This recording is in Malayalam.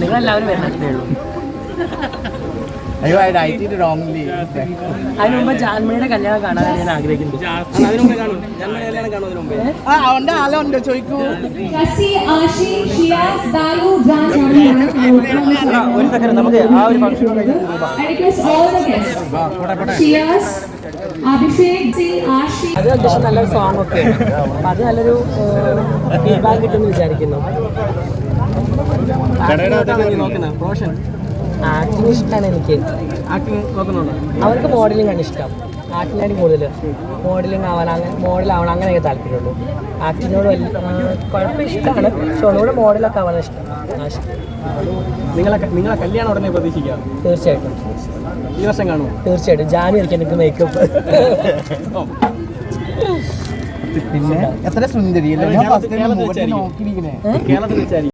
നിങ്ങളെല്ലാവരും വരണത്തേ ഉള്ളൂ. അയ്യോ ഐ റൈറ്റ് ഇറ്റ് റോങ്ലി അതിന് മുമ്പ് ജാൻമണിയുടെ കല്യാണം കാണാൻ ഞാൻ ആഗ്രഹിക്കുന്നുണ്ട് അവന്റെ ചോദിക്കൂ. ഒരു സെക്കൻഡ് നമുക്ക് ആ ഒരു ഫംഗ്ഷൻ Ashi. അത് അത്യാവശ്യം നല്ലൊരു സോങ് ഒക്കെ അപ്പൊ അത് നല്ലൊരു ഫീഡ്ബാക്ക് കിട്ടുമെന്ന് വിചാരിക്കുന്നു. ആക്ടിങ് ഇഷ്ടമാണ് എനിക്ക്. അവർക്ക് മോഡലിംഗ് ആണ് ഇഷ്ടം. ആക്ടിങ്ങാണ് കൂടുതൽ. മോഡലിംഗ് ആവാൻ അങ്ങനെ മോഡൽ ആവണം അങ്ങനെയൊക്കെ താല്പര്യമുള്ളൂ. ആക്ടിങ്ങിനോട് വലിയ കുഴപ്പം ഇഷ്ടമാണ്. പക്ഷെ ഒന്നുകൂടെ മോഡലൊക്കെ ആവാൻ ഇഷ്ടം. നിങ്ങളെ നിങ്ങളെ കല്യാണം ഉടനെ പ്രതീക്ഷിക്കാം. തീർച്ചയായിട്ടും. ഈ വർഷം കാണുമോ? തീർച്ചയായിട്ടും. ജാനി എനിക്ക് എനിക്ക് മേക്കപ്പ് പിന്നെ എത്ര സുന്ദരി അല്ലേ? ഞാൻ ഫസ്റ്റ് കേരളത്തിൽ മുഖത്ത് വെച്ചായിരിക്കും. നോക്കിയിരിക്കണേ. കേരളത്തിൽ വെച്ചായിരിക്കും